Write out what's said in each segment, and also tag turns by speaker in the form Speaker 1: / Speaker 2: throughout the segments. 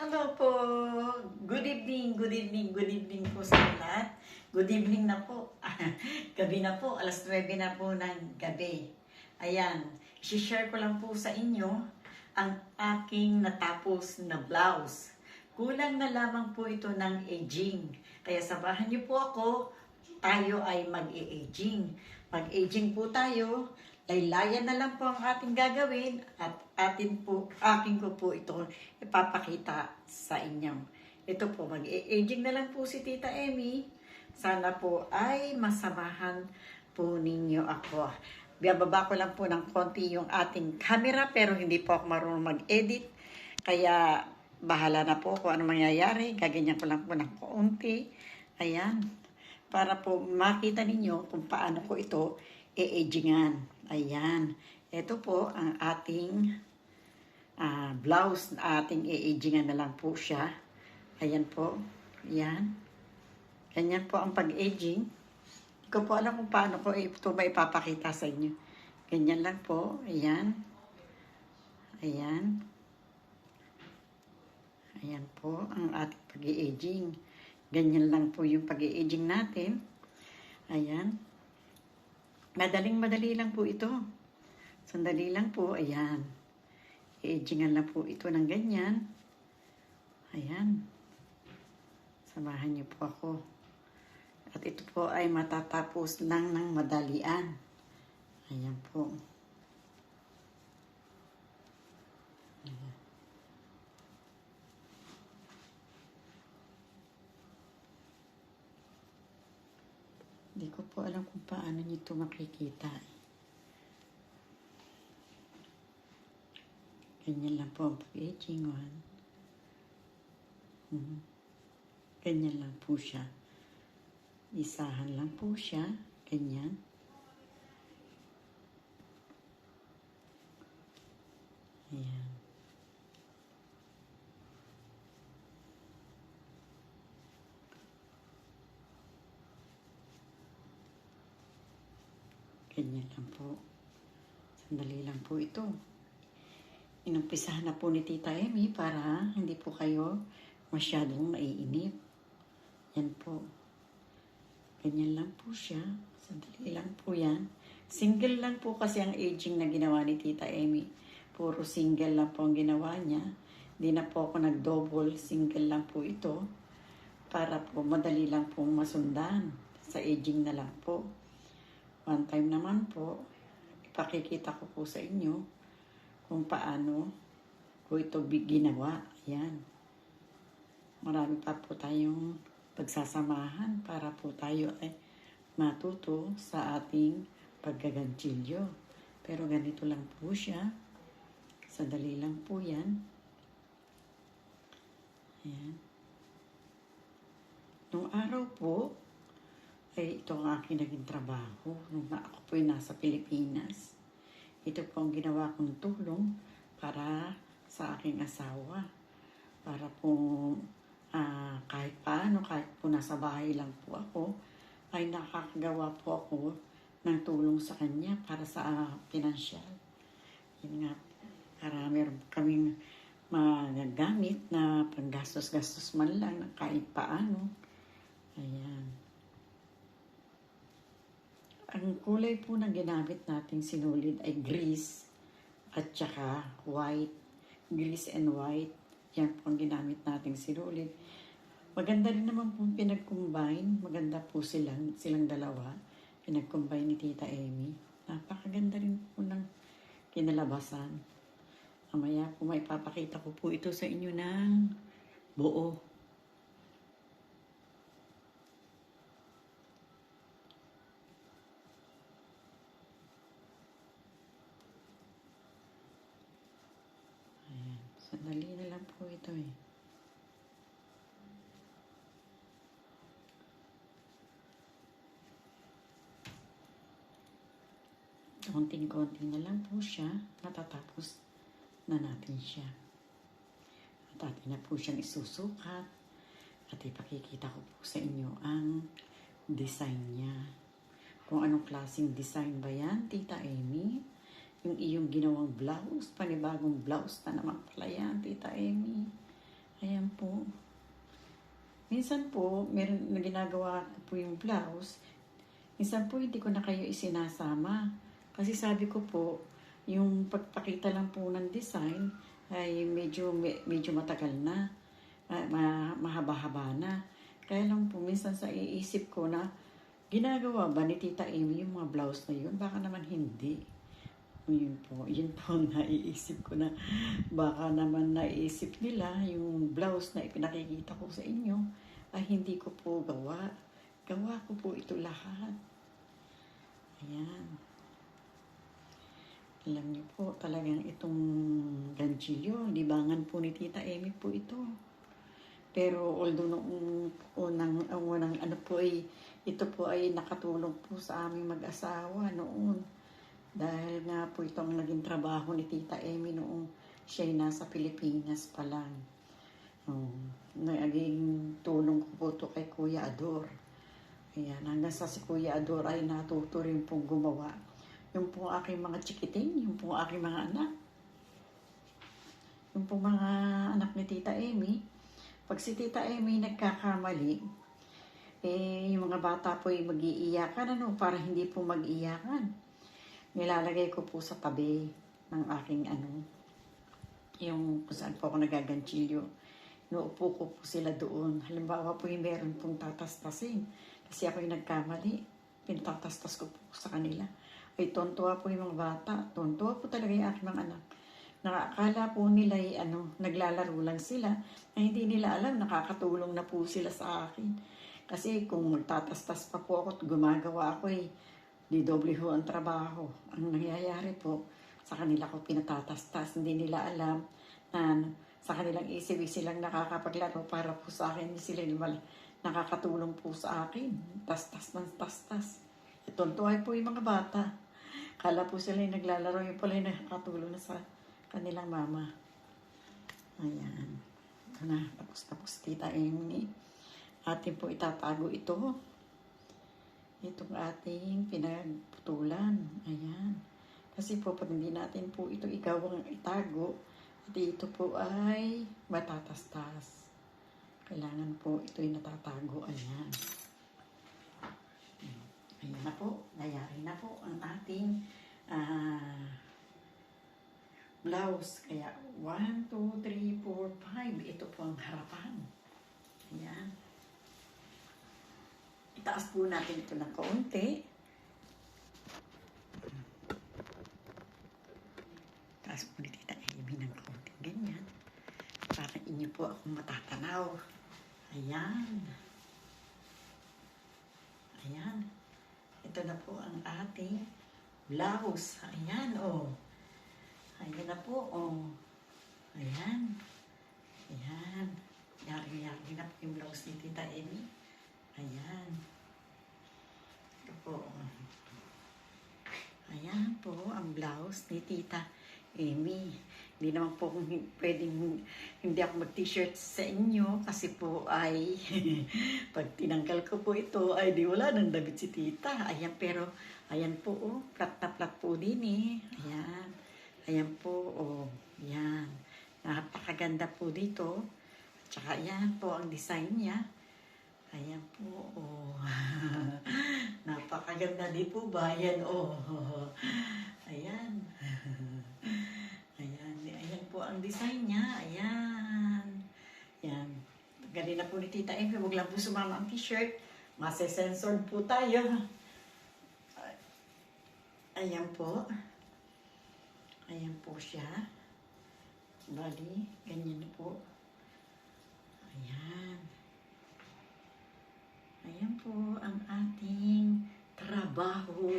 Speaker 1: Hello po. Good evening, good evening, good evening po sa lahat. Good evening na po. gabi na po, alas 9 na po ng gabi. Ayan, share ko lang po sa inyo ang aking natapos na blouse. Kulang na lamang po ito ng aging. Kaya sabahan niyo po ako, tayo ay mag-aging. Mag-aging po tayo, laylayan na lang po ang ating gagawin at atin po, akin ko po ito ipapakita sa inyo. Ito po, mag-aging na lang po si Tita Emmy. Sana po ay masamahan po ninyo ako. Biyababa ko lang po ng konti yung ating camera pero hindi po ako marunong mag-edit. Kaya bahala na po kung ano mangyayari. Gaganyan ko lang po ng konti. Ayan. Para po makita ninyo kung paano ko ito i-agingan. Ayan. Ito po ang ating ah, blouse ating i-agingan na lang po siya. Ayan po. Ayan. Ganyan po ang pag-aging. Hindi po alam kung paano ko ito ba ipapakita sa inyo. Ganyan lang po. Ayan. Ayan. Ayan po ang ating pag-aging. Ganyan lang po yung pag-aging natin. Ayan. Madaling madali lang po ito. Sandali lang po. Ayan. I-agingan lang po ito ng ganyan. Ayan. Samahan niyo po ako. At ito po ay matatapos lang ng madalian. Ayan po. Ko po alam kung paano niyo ito makikita. Ganyan lang po ang pag-aging one. Mhm. Ganyan lang po siya. Isahan lang po siya. Ganyan. Ayan. Ganyan lang po. Sandali lang po ito. Inumpisahan na po ni Tita Emmy para hindi po kayo masyadong naiinip. Yan po. Ganyan lang po siya. Sandali lang po yan. Single lang po kasi ang aging na ginawa ni Tita Emmy. Puro single lang po ang ginawa niya. Hindi na po ako nag-double. Single lang po ito. Para po madali lang pong masundan. Sa aging na lang po. One time naman po, ipakikita ko po sa inyo kung paano ko ito ginawa. Ayan. Marami pa po tayong pagsasamahan para po tayo ay matuto sa ating paggaganchilyo. Pero ganito lang po siya. Sadali lang po yan. Ayan. Nung araw po, ito ang aking naging trabaho nung ako po nasa Pilipinas. Ito po ang ginawa kong tulong para sa aking asawa. Para po ah, kahit paano, kahit po nasa bahay lang po ako, ay nakakagawa po ako ng tulong sa kanya para sa ah, pinansyal. Yun nga, para meron kaming magagamit na panggastos-gastos man lang kahit paano. Ayan. Ang kulay po na ginamit nating sinulid ay grease at saka white. Grease and white. Yan po ang ginamit nating sinulid. Maganda rin naman po pinag-combine. Maganda po silang, silang dalawa. Pinag-combine ni Tita Amy. Napakaganda rin po ng kinalabasan. Mamaya po may papakita ko po ito sa inyo ng buo. Ayan. Sandali na lang po ito eh. Konting-konti na lang po siya. Matatapos na natin siya. At atin na po siyang isusukat. At ipakikita ko po sa inyo ang design niya. Kung anong klaseng design ba yan, Tita Amy? Yung iyong ginawang blouse, panibagong blouse na naman pala yan, Tita Amy. Ayan minsan po, meron na ginagawa ko po yung blouse. Minsan po, hindi ko na kayo isinasama. Kasi sabi ko po, yung pagpakita lang po ng design ay medyo me- medyo matagal na. Ma- ma- mahaba-haba na. Kaya lang po, minsan sa iisip ko na, ginagawa ba ni Tita Amy yung mga blouse na yun? Baka naman hindi. Yun po, yun po naiisip ko na baka naman naisip nila yung blouse na ipinakikita ko sa inyo ay hindi ko po gawa. Gawa ko po ito lahat. Ayan. Alam niyo po, talagang itong ganchilyo, libangan po ni Tita Amy po ito. Pero although noong unang, ang unang ano po ay, ito po ay nakatulong po sa aming mag-asawa noon. Dahil nga po itong naging trabaho ni Tita Amy noong siya ay nasa Pilipinas pa lang. Um, naging tulong ko po ito kay Kuya Ador. Ayan, hanggang sa si Kuya Ador ay natuto rin pong gumawa. Yung po aking mga chikiting, yung po aking mga anak. Yung po mga anak ni Tita Amy. Pag si Tita Amy nagkakamali, eh, yung mga bata po ay mag-iiyakan, ano, para hindi po mag-iyakan nilalagay ko po sa tabi ng aking ano, yung kung saan po ako nagaganchilyo. Inuupo ko po sila doon. Halimbawa po yung meron pong tatastasin. Kasi ako yung nagkamali. Pinatatastas ko po sa kanila. Ay, tontuwa po yung mga bata. Tontuwa po talaga yung aking mga anak. Nakakala po nila ay ano, naglalaro lang sila. Na hindi nila alam, nakakatulong na po sila sa akin. Kasi kung magtatastas pa po ako at gumagawa ako eh, di doble ho ang trabaho. Ang nangyayari po, sa kanila ko pinatatastas. Hindi nila alam na sa kanilang isip silang nakakapaglaro para po sa akin. Sila naman nakakatulong po sa akin. Tastas ng tastas. Ituntuhay po yung mga bata. Kala po sila yung naglalaro, yung pala yung nakakatulong na sa kanilang mama. Ayan. Ito na, tapos-tapos tita Amy. Atin po itatago ito itong ating pinagputulan. Ayan. Kasi po, pag hindi natin po ito igawang itago, at ito po ay matatastas. Kailangan po ito'y natatago. Ayan. Ayan na po. Nayari na po ang ating ah, blouse. Kaya, 1, 2, 3, 4, 5. Ito po ang harapan. Ayan. Itaas po natin ito ng kaunti. Taas po ni Tita Amy ng kaunti. Ganyan. Para inyo po akong matatanaw. Ayan. Ayan. Ito na po ang ating blouse. Ayan, oh. Ayan na po, oh. Ayan. Ayan. Yari-yari na po yung blouse ni Tita Amy. Ayan. Ito po. Ayan po ang blouse ni Tita Amy. Hindi naman po pwedeng hindi ako mag-t-shirt sa inyo kasi po ay pag tinanggal ko po ito ay di wala nang damit si Tita. Ayan pero ayan po oh, flat na flat po din eh. Ayan. Ayan po oh. Ayan. Napakaganda po dito. Tsaka yan po ang design niya. Ayan po, oh. Napakaganda di po ba? Ayan, oh. Ayan. Ayan. Ang design niya. Ayan. Ayan. Galing na po ni Tita Amy. Huwag lang po sumama ang t-shirt. Mase-censored po tayo. Ayan po. Ayan po siya. Bali, ganyan po. Ayan. Ayan po ang ating trabaho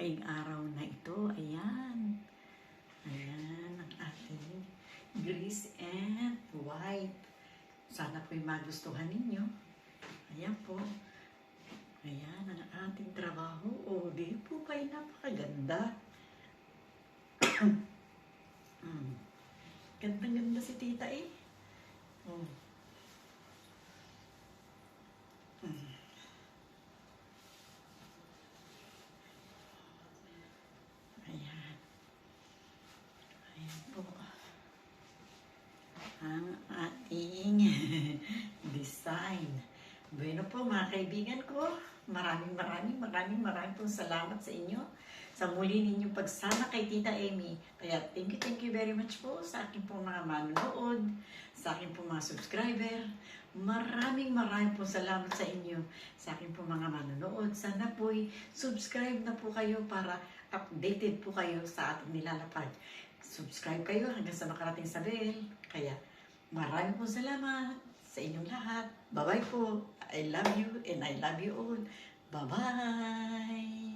Speaker 1: ngayong araw na ito. Ayan ang ating grease and white. Sana po'y magustuhan ninyo. Ayan po. Ayan ang ating trabaho. O, di po ba'y napakaganda? mm. Ganda-ganda si tita eh. Oh. Ayan. Ayan po. Ang ating design. Bueno po mga kaibigan ko, maraming maraming maraming maraming pong salamat sa inyo sa muli ninyong pagsama kay Tita Amy. Kaya thank you, thank you very much po sa aking pong mga manonood, sa aking pong mga subscriber. Maraming maraming po salamat sa inyo sa aking pong mga manonood. Sana po'y subscribe na po kayo para updated po kayo sa ating nilalapag. Subscribe kayo hanggang sa makarating sa bell. Kaya maraming po salamat sa inyong lahat. Bye-bye po. I love you and I love you all. Bye-bye.